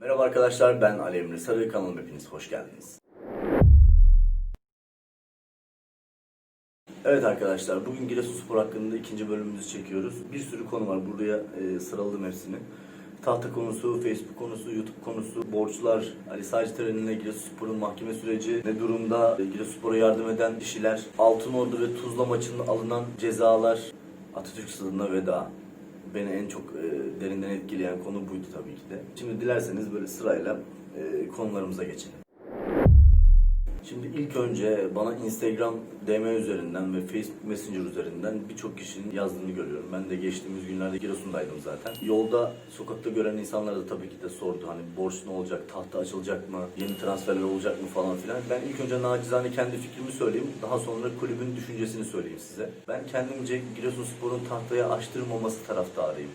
Merhaba arkadaşlar ben Ali Emre Sarı kanalıma hepiniz hoş geldiniz. Evet arkadaşlar bugün Giresunspor hakkında ikinci bölümümüzü çekiyoruz. Bir sürü konu var buraya e, sıraladım hepsini. Tahta konusu, Facebook konusu, YouTube konusu, borçlar, Ali Sacit Töreni'ne Giresunspor'un mahkeme süreci, ne durumda, e, Giresunspor'a yardım eden kişiler, Altınordu ve Tuzla maçında alınan cezalar, Atatürk Stadı'na veda. Beni en çok e, derinden etkileyen konu buydu tabii ki de. Şimdi dilerseniz böyle sırayla e, konularımıza geçelim. Şimdi ilk önce bana Instagram DM üzerinden ve Facebook Messenger üzerinden birçok kişinin yazdığını görüyorum. Ben de geçtiğimiz günlerde Giresun'daydım zaten. Yolda, sokakta gören insanlar da tabii ki de sordu. Hani borç ne olacak, tahta açılacak mı, yeni transferler olacak mı falan filan. Ben ilk önce nacizane kendi fikrimi söyleyeyim. Daha sonra kulübün düşüncesini söyleyeyim size. Ben kendimce Giresunspor'un tahtaya açtırmaması taraftarıyım.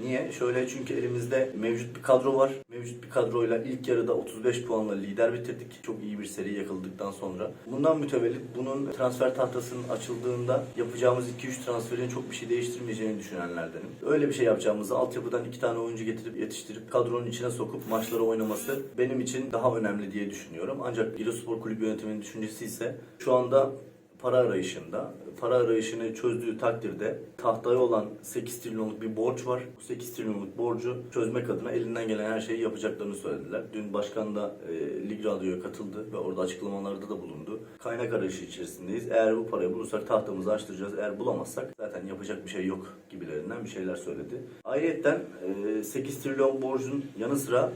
Niye? Şöyle çünkü elimizde mevcut bir kadro var. Mevcut bir kadroyla ilk yarıda 35 puanla lider bitirdik. Çok iyi bir seri yakıldıktan sonra. Bundan mütevellit bunun transfer tahtasının açıldığında yapacağımız 2-3 transferin çok bir şey değiştirmeyeceğini düşünenlerdenim. Öyle bir şey yapacağımızı altyapıdan iki tane oyuncu getirip yetiştirip kadronun içine sokup maçları oynaması benim için daha önemli diye düşünüyorum. Ancak Giresunspor Kulübü yönetiminin düşüncesi ise şu anda para arayışında. Para arayışını çözdüğü takdirde tahtaya olan 8 trilyonluk bir borç var. Bu 8 trilyonluk borcu çözmek adına elinden gelen her şeyi yapacaklarını söylediler. Dün başkan da e, Lig Radyo'ya katıldı ve orada açıklamalarda da bulundu. Kaynak arayışı içerisindeyiz. Eğer bu parayı bulursak tahtamızı açtıracağız. Eğer bulamazsak zaten yapacak bir şey yok gibilerinden bir şeyler söyledi. Ayrıca e, 8 trilyon borcun yanı sıra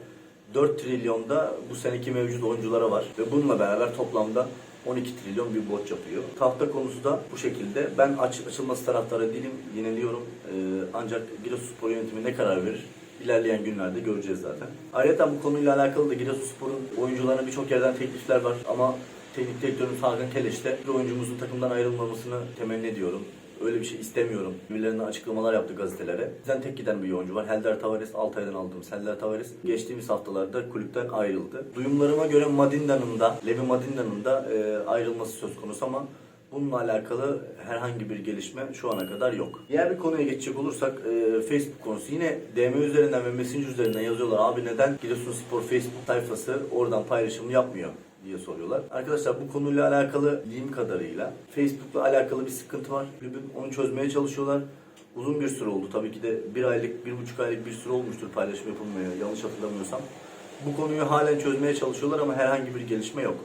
4 trilyonda bu seneki mevcut oyunculara var. Ve bununla beraber toplamda 12 trilyon bir borç yapıyor. Tahta konusu da bu şekilde. Ben aç, açılması taraftarı değilim, yeniliyorum. Ee, ancak Giresunspor yönetimi ne karar verir? İlerleyen günlerde göreceğiz zaten. Ayrıca bu konuyla alakalı da Giresunspor'un oyuncularına birçok yerden teklifler var ama teknik direktörümüz Hakan Keleş bir oyuncumuzun takımdan ayrılmamasını temenni ediyorum. Öyle bir şey istemiyorum. Birbirlerinden açıklamalar yaptı gazetelere. Bizden tek giden bir oyuncu var. Helder Tavares, Altay'dan aldığımız Helder Tavares. Geçtiğimiz haftalarda kulüpten ayrıldı. Duyumlarıma göre Madindan'ın da, Levi Madindan'ın da e, ayrılması söz konusu ama bununla alakalı herhangi bir gelişme şu ana kadar yok. Diğer bir konuya geçecek olursak e, Facebook konusu. Yine DM üzerinden ve Messenger üzerinden yazıyorlar. Abi neden Giresunspor Facebook sayfası oradan paylaşım yapmıyor? Diye soruyorlar. Arkadaşlar bu konuyla alakalı bildiğim kadarıyla Facebook'la alakalı bir sıkıntı var. Kulübün onu çözmeye çalışıyorlar. Uzun bir süre oldu. Tabii ki de bir aylık, bir buçuk aylık bir süre olmuştur paylaşım yapılmaya yanlış hatırlamıyorsam. Bu konuyu halen çözmeye çalışıyorlar ama herhangi bir gelişme yok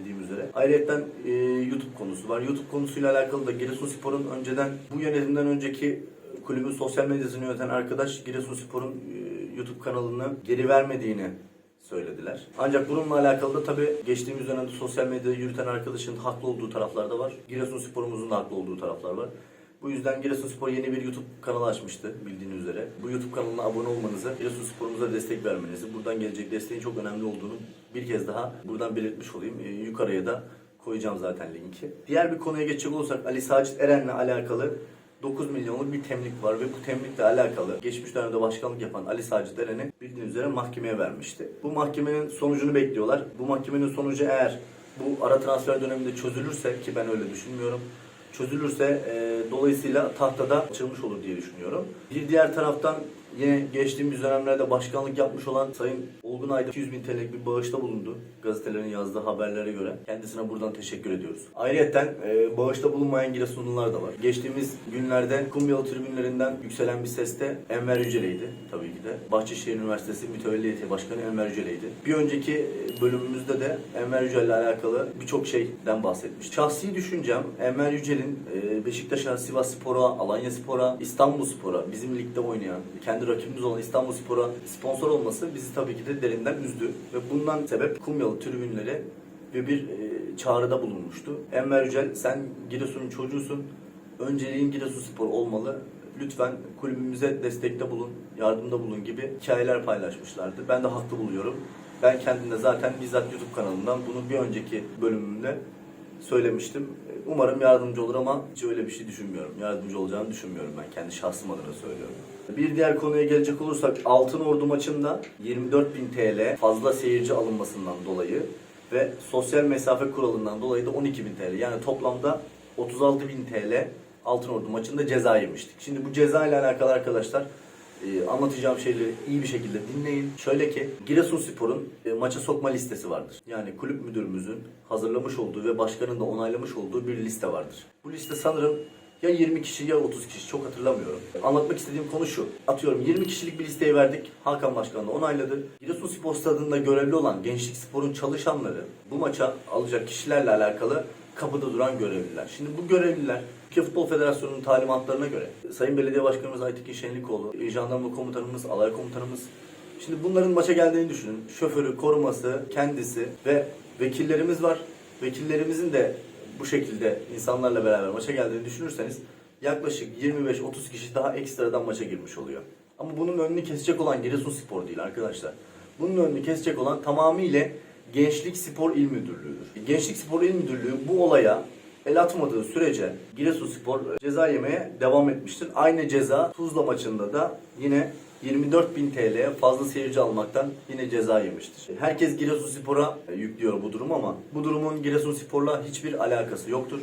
dediğim üzere. Ayrıca e, YouTube konusu var. YouTube konusuyla alakalı da Giresunspor'un önceden bu yönetimden önceki kulübün sosyal medyasını yöneten arkadaş Giresunspor'un e, YouTube kanalını geri vermediğini söylediler. Ancak bununla alakalı da tabii geçtiğimiz dönemde sosyal medyayı yürüten arkadaşın haklı olduğu taraflar da var. Giresunspor'umuzun da haklı olduğu taraflar var. Bu yüzden Giresunspor yeni bir YouTube kanalı açmıştı bildiğiniz üzere. Bu YouTube kanalına abone olmanızı, Giresunspor'umuza destek vermenizi, buradan gelecek desteğin çok önemli olduğunu bir kez daha buradan belirtmiş olayım. Ee, yukarıya da koyacağım zaten linki. Diğer bir konuya geçecek olursak Ali Sacit Eren'le alakalı 9 milyonluk bir temlik var ve bu temlikle alakalı geçmiş dönemde başkanlık yapan Ali Sacit Eren'i bildiğiniz üzere mahkemeye vermişti. Bu mahkemenin sonucunu bekliyorlar. Bu mahkemenin sonucu eğer bu ara transfer döneminde çözülürse ki ben öyle düşünmüyorum. Çözülürse e, dolayısıyla tahtada açılmış olur diye düşünüyorum. Bir diğer taraftan yine geçtiğimiz dönemlerde başkanlık yapmış olan Sayın Olgun Aydın 200 bin TL'lik bir bağışta bulundu. Gazetelerin yazdığı haberlere göre. Kendisine buradan teşekkür ediyoruz. Ayrıca e, bağışta bulunmayan Giresunlular da var. Geçtiğimiz günlerde Kumyalı tribünlerinden yükselen bir seste Enver Yücele'ydi tabii ki de. Bahçeşehir Üniversitesi Mütevelli Heyeti Başkanı Enver Yücele'ydi. Bir önceki bölümümüzde de Enver Yücel ile alakalı birçok şeyden bahsetmiş. Şahsi düşüncem Enver Yücel'in e, Beşiktaş'a, Sivas Spor'a, Alanya Spor'a, İstanbul Spor'a, bizim ligde oynayan, kendi rakibimiz olan İstanbul Spor'a sponsor olması bizi tabii ki de derinden üzdü. Ve bundan sebep Kumyalı tribünlere ve bir e, çağrıda bulunmuştu. Enver Yücel sen Giresun'un çocuğusun. Önceliğin Giresunspor olmalı. Lütfen kulübümüze destekte bulun, yardımda bulun gibi hikayeler paylaşmışlardı. Ben de haklı buluyorum. Ben kendimde zaten bizzat YouTube kanalımdan bunu bir önceki bölümümde söylemiştim. Umarım yardımcı olur ama hiç öyle bir şey düşünmüyorum. Yardımcı olacağını düşünmüyorum ben. Kendi şahsım adına söylüyorum. Bir diğer konuya gelecek olursak Altın Ordu maçında 24.000 TL fazla seyirci alınmasından dolayı ve sosyal mesafe kuralından dolayı da 12.000 TL. Yani toplamda 36.000 TL Altınordu maçında ceza yemiştik. Şimdi bu ceza ile alakalı arkadaşlar Ee, anlatacağım şeyleri iyi bir şekilde dinleyin. Şöyle ki Giresunspor'un e, maça sokma listesi vardır. Yani kulüp müdürümüzün hazırlamış olduğu ve başkanın da onaylamış olduğu bir liste vardır. Bu liste sanırım ya 20 kişi ya 30 kişi çok hatırlamıyorum. Anlatmak istediğim konu şu. Atıyorum 20 kişilik bir listeyi verdik. Hakan Başkan da onayladı. Giresunspor stadında görevli olan Gençlik Spor'un çalışanları bu maça alacak kişilerle alakalı kapıda duran görevliler. Şimdi bu görevliler Türkiye Futbol Federasyonu'nun talimatlarına göre Sayın Belediye Başkanımız Aytekin Şenlikoğlu, Jandarma Komutanımız, Alay Komutanımız Şimdi bunların maça geldiğini düşünün. Şoförü, koruması, kendisi ve vekillerimiz var. Vekillerimizin de bu şekilde insanlarla beraber maça geldiğini düşünürseniz yaklaşık 25-30 kişi daha ekstradan maça girmiş oluyor. Ama bunun önünü kesecek olan Giresunspor değil arkadaşlar. Bunun önünü kesecek olan tamamıyla Gençlik Spor İl Müdürlüğü'dür. Gençlik Spor İl Müdürlüğü bu olaya el atmadığı sürece Giresunspor ceza yemeye devam etmiştir. Aynı ceza Tuzla maçında da yine 24.000 TL fazla seyirci almaktan yine ceza yemiştir. Herkes Giresunspor'a yüklüyor bu durum ama bu durumun Giresunspor'la hiçbir alakası yoktur.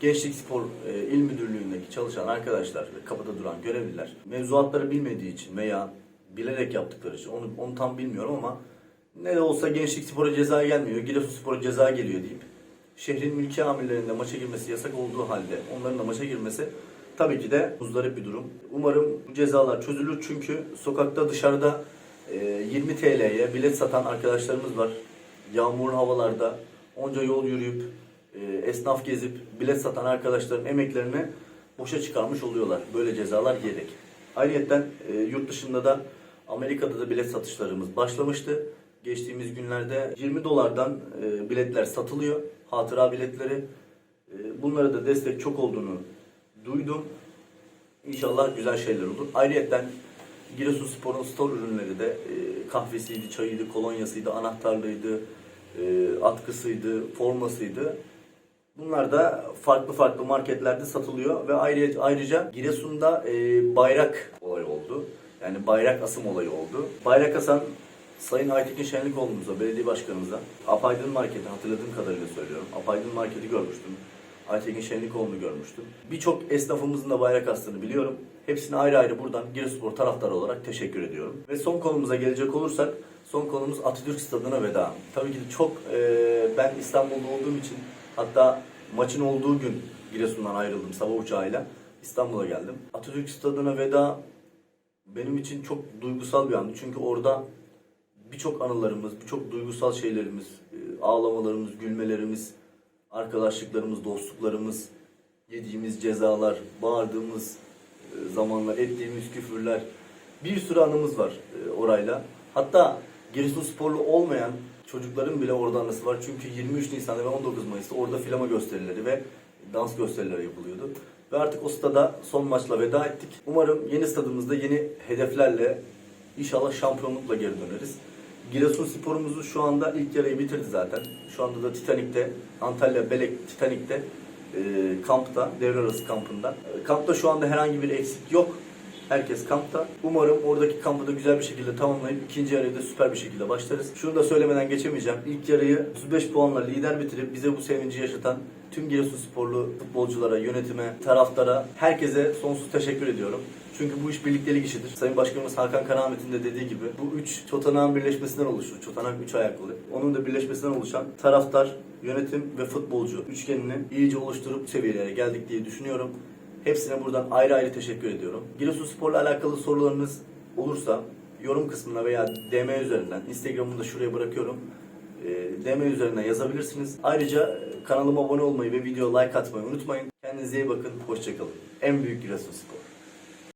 Gençlik Spor e, İl Müdürlüğü'ndeki çalışan arkadaşlar kapıda duran görevliler mevzuatları bilmediği için veya bilerek yaptıkları için onu, onu tam bilmiyorum ama ne de olsa Gençlik Spor'a ceza gelmiyor, Giresunspor'a ceza geliyor deyip şehrin mülki amirlerinde maça girmesi yasak olduğu halde onların da maça girmesi tabii ki de muzdarip bir durum. Umarım bu cezalar çözülür çünkü sokakta dışarıda e, 20 TL'ye bilet satan arkadaşlarımız var. Yağmurlu havalarda onca yol yürüyüp e, esnaf gezip bilet satan arkadaşların emeklerini boşa çıkarmış oluyorlar böyle cezalar yiyerek. Ayrıca e, yurt dışında da Amerika'da da bilet satışlarımız başlamıştı. Geçtiğimiz günlerde 20 dolardan e, biletler satılıyor. Hatıra biletleri. E, bunlara da destek çok olduğunu duydum. İnşallah güzel şeyler olur. Ayrıca Giresunspor'un store ürünleri de e, kahvesiydi, çayıydı, kolonyasıydı, anahtarlığıydı, e, atkısıydı, formasıydı. Bunlar da farklı farklı marketlerde satılıyor ve ayrıca, ayrıca Giresun'da e, bayrak olayı oldu. Yani bayrak asım olayı oldu. Bayrak asan Sayın Aytekin Şenlikoğlu'muza, belediye başkanımıza, Apaydın Market'i hatırladığım kadarıyla söylüyorum. Apaydın Market'i görmüştüm. Aytekin Şenlikoğlu'nu görmüştüm. Birçok esnafımızın da bayrak astığını biliyorum. Hepsine ayrı ayrı buradan Giresunspor taraftarı olarak teşekkür ediyorum. Ve son konumuza gelecek olursak, son konumuz Atatürk Stadı'na veda. Tabii ki de çok, e, ben İstanbul'da olduğum için, hatta maçın olduğu gün Giresun'dan ayrıldım sabah uçağıyla. İstanbul'a geldim. Atatürk Stadı'na veda benim için çok duygusal bir andı. Çünkü orada birçok anılarımız, birçok duygusal şeylerimiz, e, ağlamalarımız, gülmelerimiz, arkadaşlıklarımız, dostluklarımız, yediğimiz cezalar, bağırdığımız e, zamanlar, ettiğimiz küfürler, bir sürü anımız var e, orayla. Hatta Giresunsporlu olmayan çocukların bile orada anısı var. Çünkü 23 Nisan'da ve 19 Mayıs'ta orada filama gösterileri ve dans gösterileri yapılıyordu. Ve artık o stada son maçla veda ettik. Umarım yeni stadımızda yeni hedeflerle inşallah şampiyonlukla geri döneriz. Giresun sporumuzu şu anda ilk yarıyı bitirdi zaten. Şu anda da Titanik'te, Antalya Belek Titanik'te e, kampta, devre arası kampında. E, kampta şu anda herhangi bir eksik yok. Herkes kampta. Umarım oradaki kampı da güzel bir şekilde tamamlayıp ikinci yarıya da süper bir şekilde başlarız. Şunu da söylemeden geçemeyeceğim. İlk yarıyı 35 puanla lider bitirip bize bu sevinci yaşatan tüm Giresunsporlu futbolculara, yönetime, taraftara, herkese sonsuz teşekkür ediyorum. Çünkü bu iş birliktelik işidir. Sayın Başkanımız Hakan Karamet'in de dediği gibi bu üç çotanağın birleşmesinden oluşur. Çotanak üç ayaklı. Onun da birleşmesinden oluşan taraftar, yönetim ve futbolcu üçgenini iyice oluşturup seviyelere geldik diye düşünüyorum. Hepsine buradan ayrı ayrı teşekkür ediyorum. Giresunspor'la alakalı sorularınız olursa yorum kısmına veya DM üzerinden, Instagram'ını da şuraya bırakıyorum. Ee, DM üzerinden yazabilirsiniz. Ayrıca e, kanalıma abone olmayı ve video like atmayı unutmayın. Kendinize iyi bakın. Hoşçakalın. En büyük Giresunspor.